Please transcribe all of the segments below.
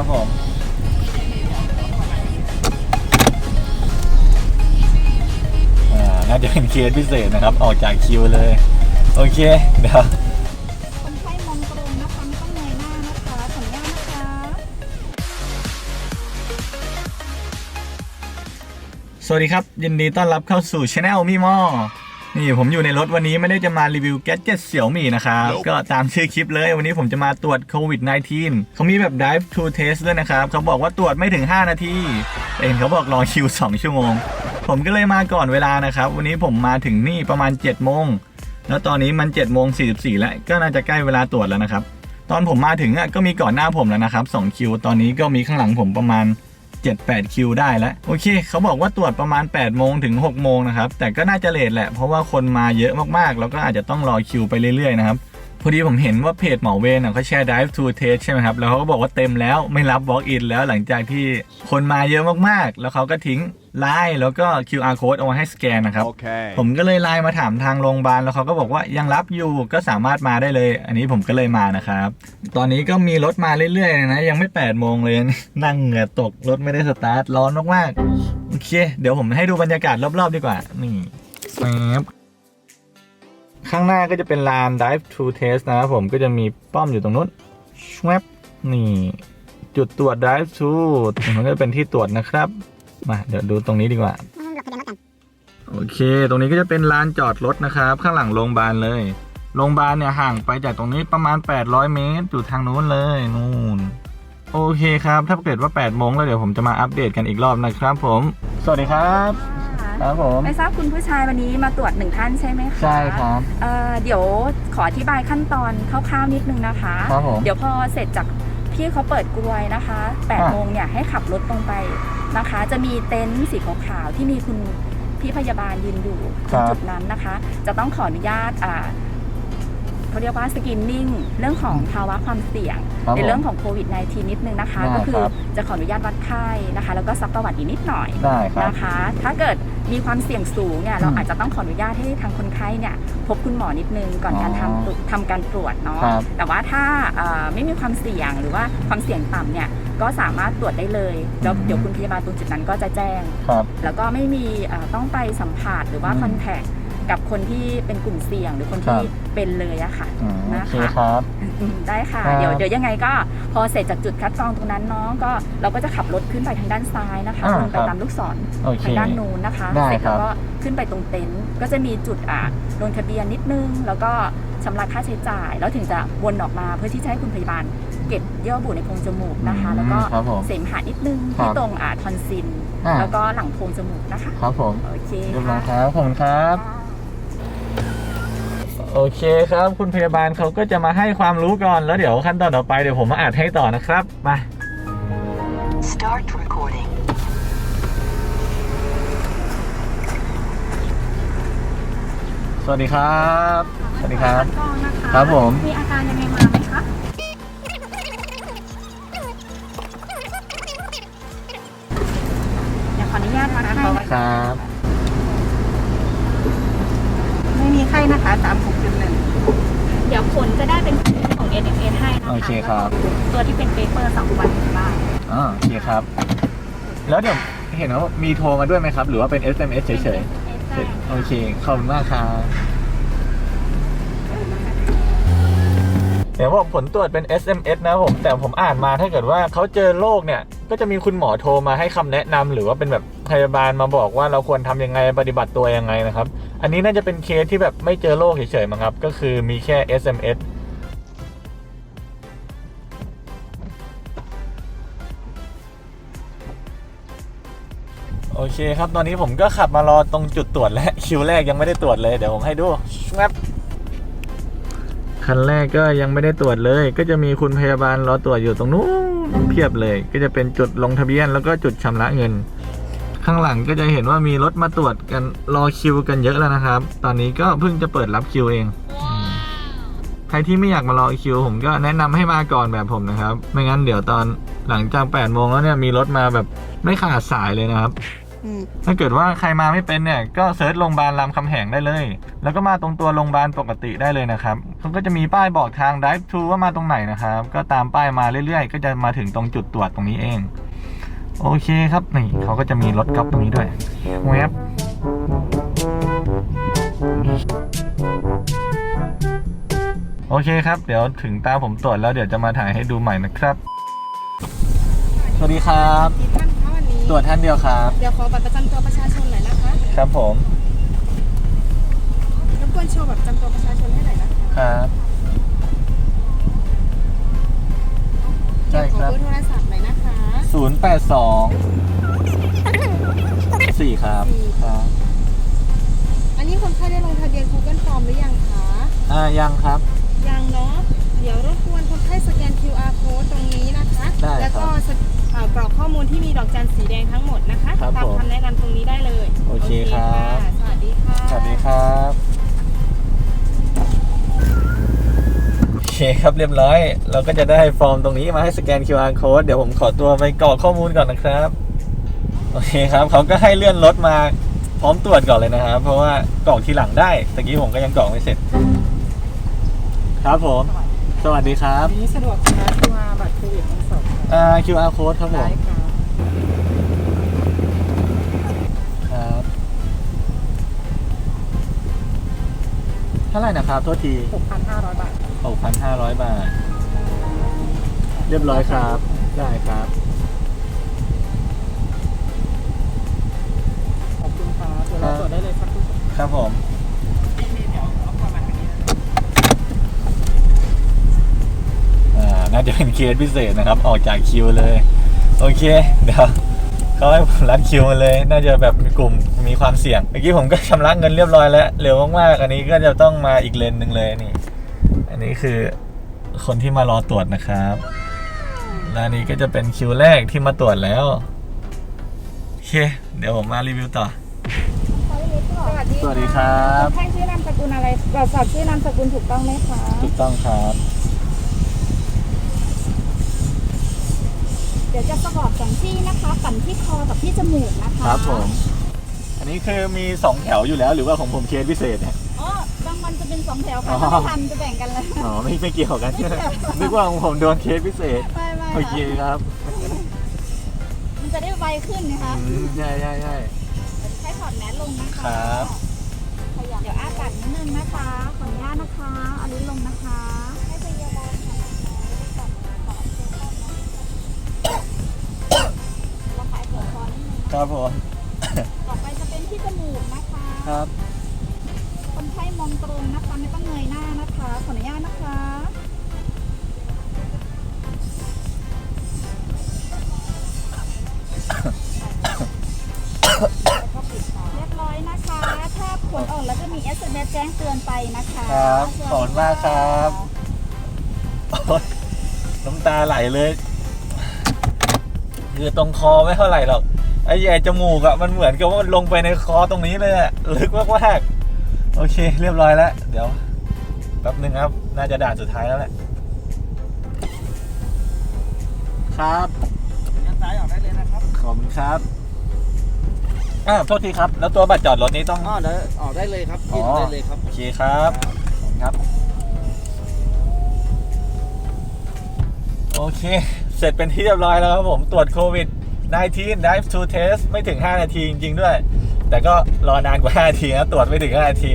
ครับผม อ่า น่าจะเป็นเคสพิเศษนะครับ ออกจากคิวเลย โอเค เดี๋ยว คนไข้มองตรงนะคะไม่ต้องเงยหน้านะคะขออนุญาตนะคะ สวัสดีครับ ยินดีต้อนรับเข้าสู่ช anel มี่มอ นี่ผมอยู่ในรถวันนี้ไม่ได้จะมารีวิวแกดเจ็ตเสี่ยวมี่นะครับ ก็ตามชื่อคลิปเลยวันนี้ผมจะมาตรวจโควิด -19 เขามีแบบ drive to test ด้วยนะครับ เขาบอกว่าตรวจไม่ถึง 5 นาทีแต่เห็นเขาบอกรอคิว 2 ชั่วโมง ผมก็เลยมาก่อนเวลานะครับ วันนี้ผมมาถึงนี่ประมาณ7โมงแล้วตอนนี้มัน7โมง44แล้วก็น่าจะใกล้เวลาตรวจแล้วนะครับ ตอนผมมาถึงอะก็มีก่อนหน้าผมแล้วนะครับ2คิวตอนนี้ก็มีข้างหลังผมประมาณ 7-8 คิวได้แล้วโอเค เขาบอกว่าตรวจประมาณ 8 โมงถึง 6 โมงนะครับ แต่ก็น่าจะเลทแหละ เพราะว่าคนมาเยอะมากๆ แล้วก็อาจจะต้องรอคิวไปเรื่อยๆ นะครับพอดีผมเห็นว่าเพจหมอเวนเขาแชร์ drive to test ใช่ไหมครับ แล้วเขาก็บอกว่าเต็มแล้วไม่รับ walk in แล้วหลังจากที่คนมาเยอะมากๆ แล้วเขาก็ทิ้ง ไลน์แล้วก็ QR code เอาไว้ให้สแกนนะครับ Okay. ผมก็เลยไลน์มาถามทางโรงพยาบาลแล้วเขาก็บอกว่ายังรับอยู่ก็สามารถมาได้เลย อันนี้ผมก็เลยมานะครับ ตอนนี้ก็มีรถมาเรื่อยๆเลยนะ ยังไม่8โมงเลย นั่งเหงื่อตกรถไม่ได้สตาร์ทร้อนมากๆโอเค เดี๋ยวผมให้ดูบรรยากาศรอบๆดีกว่า นี่แป๊บข้างหน้าก็จะเป็นลาน drive to test นะครับผมก็จะมีป้อมอยู่ตรงนู้นชวบนี่ จุดตรวจ drive to ตรงนั้นก็จะเป็นที่ตรวจนะครับ มาเดี๋ยวดูตรงนี้ดีกว่า โอเค ตรงนี้ก็จะเป็นลานจอดรถนะครับ ข้างหลังโรงพยาบาลเลยโรงพยาบาลเนี่ยห่างไปจากตรงนี้ประมาณ 800 เมตรอยู่ทางนู้นเลยนู่นโอเคครับ ถ้าเกิดว่า8โมงแล้วเดี๋ยวผมจะมาอัปเดตกันอีกรอบนะครับผม สวัสดีครับ ครับผมไม่ทราบคุณผู้ชายวันนี้มาตรวจหนึ่งท่านใช่ไหมคะใช่ครับเอ่อเดี๋ยวขออธิบายขั้นตอนคร่าวๆนิดนึงนะคะครับผมเดี๋ยวพอเสร็จจากพี่เขาเปิดกลวยนะคะอะ8โมงเนี่ยให้ขับรถตรงไป นะคะ จะมีเต็นท์สีขาวๆที่มีคุณพี่พยาบาลยืนอยู่ตรงจุดนั้นนะคะ จะต้องขออนุญาตอ่าเขาเรียกว่าสกินนิ่งเรื่องของภาวะความเสี่ยง ครับในเรื่องผมของโควิด -19 นิดนึงนะคะ ได้ก็คืคอรับ จะขออนุญาตวัดไข้นะคะ แล้วก็ซักประวัติอีกนิดหน่อย ได้ครับ นะคะ ถ้าเกิดมีความเสี่ยงสูงเนี่ย เราอืมอาจจะต้องขออนุญาตให้ทางคนไข้เนี่ยพบคุณหมอนิดนึงก่อนการอ๋อทำตรวจทำการตรวจเนาะ ครับแต่ว่าถ้าเอ่อไม่มีความเสี่ยงหรือว่าความเสี่ยงต่ำเนี่ย ก็สามารถตรวจได้เลยแล้วอืมเดี๋ยวคุณพยาบาลตรงจุดนั้นก็จะแจ้ง ครับ แล้วก็ไม่มีเอ่อต้องไปสัมผัสหรือว่าอืมคอนแทคกับคนที่เป็นกลุ่มเสี่ยงหรือคนครัที่บเป็นเลยอะค่ะ อืมโอนะเคคะครับ อืมได้ค่ะ ครับเดี๋ยวเดี๋ยวยังไงก็พอเสร็จจากจุดคัดกรองตรงนั้นเนาะก็เราก็จะขับรถขึ้นไปทางด้านซ้ายนะคะอ่าวนไปครับ ตามลูกศรโอเค ทางด้านนู้นนะคะได้เสร็จครัแล้วบก็ขึ้นไปตรงเต็นท์ก็จะมีจุดอ่าลงทะเบียนนิดนึง แล้วก็ชำระค่าใช้จ่าย แล้วถึงจะวนออกมาเพื่อที่จะให้คุณพยาบาล เก็บเยื่อบุในโพรงจมูกนะคะ แล้วก็ครับผมเสมหะนิดนึงครัที่บตรงอ่าทอนซิลอ่า แล้วก็หลังโพรงจมูกนะคะครับผมโอเคเรียบร้อค่ะยครับขอบคุณครับ โอเคครับ คุณพยาบาลเขาก็จะมาให้ความรู้ก่อนแล้วเดี๋ยวขั้นตอนต่อไปเดี๋ยวผมมาอ่านให้ต่อนะครับมา Start recording. สวัสดีครับ สวัสดีครับคัดกรองนะคะครับผม มีอาการยังไงมาไหม ญาตวัดไข้นะคะครับ ไม่มีไข้นะคะ36.1เดี๋ยวผลจะได้เป็นของ n f s ให้นะคะโอเคครับ ตัวที่เป็นเปเปอร์สองวันบ้างอ่าโอเคครับ แล้วเดี๋ยวเห็นว่ามีโทรมาด้วยไหมครับ หรือว่าเป็น SMS เฉยๆ โอเคขอบคุณมากครับเดี๋ยวบอกผลตรวจเป็น SMS นะผม แต่ผมอ่านมาถ้าเกิดว่าเขาเจอโรคเนี่ย ก็จะมีคุณหมอโทรมาให้คำแนะนำหรือว่าเป็นแบบพยาบาลมาบอกว่าเราควรทำยังไงปฏิบัติตัวยังไงนะครับ อันนี้น่าจะเป็นเคสที่แบบไม่เจอโรคเฉยๆมั้งครับ ก็คือมีแค่ SMS โอเคครับ ตอนนี้ผมก็ขับมารอตรงจุดตรวจแล้วคิวแรกยังไม่ได้ตรวจเลย เดี๋ยวผมให้ดูครับคันแรกก็ยังไม่ได้ตรวจเลย ก็จะมีคุณพยาบาลรอตรวจอยู่ตรงนู้น เพียบเลย ก็จะเป็นจุดลงทะเบียนแล้วก็จุดชำระเงิน ข้างหลังก็จะเห็นว่ามีรถมาตรวจกันรอคิวกันเยอะแล้วนะครับ ตอนนี้ก็เพิ่งจะเปิดรับคิวเองใครที่ไม่อยากมารอคิวผมก็แนะนำให้มาก่อนแบบผมนะครับ ไม่งั้นเดี๋ยวตอนหลังจาก8โมงแล้วเนี่ยมีรถมาแบบไม่ขาดสายเลยนะครับ อืมถ้าเกิดว่าใครมาไม่เป็นเนี่ยก็เซิร์ชโรงพยาบาลรามคำแหงได้เลย แล้วก็มาตรงตัวโรงพยาบาลปกติได้เลยนะครับเขาก็จะมีป้ายบอกทาง drive thru ว่ามาตรงไหนนะครับ ก็ตามป้ายมาเรื่อยๆ ก็จะมาถึงตรงจุดตรวจตรงนี้เอง โอเคครับนี่เขาก็จะมีรถกอล์ฟตรงนี้ด้วยแวบโอเคครับ เดี๋ยวถึงตาผมตรวจแล้วเดี๋ยวจะมาถ่ายให้ดูใหม่นะครับ สวัสดีครับ ตรวจท่านเดียวครับ เดี๋ยวขอบัตรประจำตัวประชาชนหน่อยนะคะครับผมรบกวนโชว์บัตรประจำตัวประชาชนให้หน่อยนะคะครับใช่ขคอรับ เบอร์โทรศัพท์หน่อยนะคะศูนย์แปดสองสี่ครับสี่ครับ อันนี้คนไข้ได้ลงทะเบียน Google Form หรือยังคะอ่ายังครับ ยังเนาะเดี๋ยวรบกวนคนไข้สแกน QR code ตรงนี้นะคะ ได้ครับ แล้วก็สแกเอ่อกรอกข้อมูลที่มีดอกจันสีแดงทั้งหมดนะคะครับตามผมคำแนะนำตรงนี้ได้เลยโอเคครับะสวัสดีค่ะ สวัสดีครับโอเคครับเรียบร้อย เราก็จะได้ฟอร์มตรงนี้มาให้สแกน QR code เดี๋ยวผมขอตัวไปกรอกข้อมูลก่อนนะครับโอเคครับเขาก็ให้เลื่อนรถมาพร้อมตรวจก่อนเลยนะครับ เพราะว่ากรอกทีหลังได้ตะกี้ผมก็ยังกรอกไม่เสร็จ ครับผม สวัสดีครับนี้สะดวกนะคะที่ว่าบัตรโควิดทั้งสองอ่า QR code ครับผมค่ะครับเท่าไหร่นะครับ โทษที 6,500 บาท 6,500 บาท เรียบร้อยครับ ได้ครับ ขอบคุณครับเดี๋ยวเราตรวจได้เลยครับทุกคน ครับผม อ่า น่าจะ เป็นเคสพิเศษนะครับ ออกจากคิวเลย โอเค เดี๋ยวเขาให้ผมรัดคิวมาเลย น่าจะแบบมีกลุ่มมีความเสี่ยง เมื่อกี้ผมก็ชำระเงินเรียบร้อยแล้ว เร็วมากๆ อันนี้ก็จะต้องมาอีกเลนหนึ่งเลยนี่ อันนี้คือคนที่มารอตรวจนะครับและอันนี้ก็จะเป็นคิวแรกที่มาตรวจแล้ว โอเค เดี๋ยวผมมารีวิวต่อ สวัสดีสวัสดีครับแท่งชื่อนามสกุลอะไรตรวจสอบชื่อนามสกุลถูกต้องไหมคะ ถูกต้องครับ ดี๋ยวจะประกอบสองที่นะคะปั่นที่คอกับที่จมูกนะคะครับผม อันนี้คือมีสองแถวอยู่แล้วหรือว่าของผมเคสพิเศษเนี่ย อ๋อบางวันจะเป็นสองแถวค่ะอ๋อถ้าไม่ทันจะแบ่งกันเลย อ๋อไม่ไม่เกี่ยวกันนึกว่าของผมโดนเคสพิเศษไม่ไม่โอเคครับ มันจะได้ไวขึ้นนะคะอืมใช่ใช่ใช่ใช้ถอดแมสลงนะคะครับขยับเดี๋ยวอ้าปากนิดนึงนะคะขออนุญาตนะคะเอาลิ้นลงนะคะ คอนิดนึงนะครับผมต่อไปจะเป็นที่จมูกนะคะครับ คนไข้มองตรงนะคะไม่ต้องเงยหน้านะคะขออนุญาตนะคะเรียบร้อยนะคะถ้าผลออกแล้วจะมี SMS แจ้งเตือนไปนะคะครับขอบคุณมากครับโอ๊ยน้ำตาไหลเลย คือตรงคอไม่เท่าไหร่หรอก ไอ้ใหญ่จมูกอะมันเหมือนกับว่ามันลงไปในคอตรงนี้เลยอะลึกมากๆโอเค เรียบร้อยแล้ว เดี๋ยวแป๊บนึงครับ น่าจะด่านสุดท้ายแล้วแหละ ครับยัดซ้ายออกได้เลยนะครับขอบคุณครับอ่าโทษทีครับ แล้วตัวบัตรจอดรถนี้ต้อง อ๋อเดี๋ยวออกได้เลยครับอ๋อ ยื่นได้เลยครับ โอเคครับขอบคุณครับ โอเค เสร็จเป็นที่เรียบร้อยแล้วครับผมตรวจโควิด 19 drive to test ไม่ถึง 5 นาทีจริงๆด้วย แต่ก็รอนานกว่า 5 นาทีนะตรวจไม่ถึง 5 นาที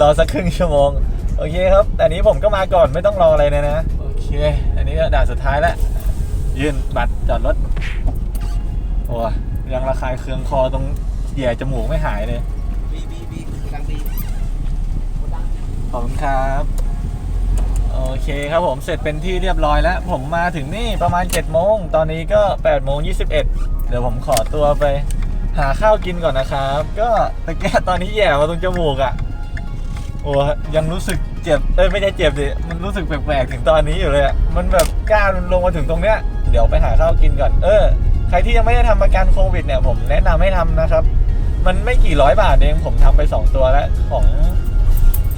รอสักครึ่งชั่วโมง โอเคครับแต่นี้ผมก็มาก่อนไม่ต้องรออะไรเลยนะ โอเค อันนี้ก็ด่านสุดท้ายแล้ว ยื่นบัตรจอดรถ โอ้ยยังระคายเคืองคอตรงแหย่จมูกไม่หายเลยบีบีบีดังดีขอบคุณครับ โอเคครับผมเสร็จเป็นที่เรียบร้อยแล้ว ผมมาถึงนี่ประมาณ7โมงตอนนี้ก็8โมง21เดี๋ยวผมขอตัวไปหาข้าวกินก่อนนะครับ ก็ตะแกตอนนี้แย่มาตรงจมูกอะ่ะโอ้ยังรู้สึกเจ็บเอ้ยไม่ใช่เจ็บดิมันรู้สึกแปลกๆถึงตอนนี้อยู่เลยอะมันแบบกล้านมันลงมาถึงตรงเนี้ยเดี๋ยวไปหาข้าวกินก่อนเออใครที่ยังไม่ได้ทำประกันโควิดเนี่ยผมแนะนำให้ทำนะครับ มันไม่กี่ร้อยบาทเองผมทำไป 2 ตัวแล้วของ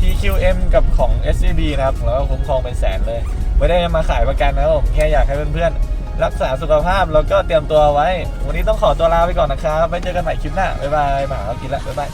TQM กับของ SCB นะครับแล้วก็คุ้มครองเป็นแสนเลย ไม่ได้มาขายประกันนะครับผมแค่อยากให้เพื่อนๆ รักษาสุขภาพแล้วก็เตรียมตัวไว้ วันนี้ต้องขอตัวลาไปก่อนนะครับไว้เจอกันใหม่คลิปหน้าบ๊ายบายหมาเรากินละบ๊ายบาย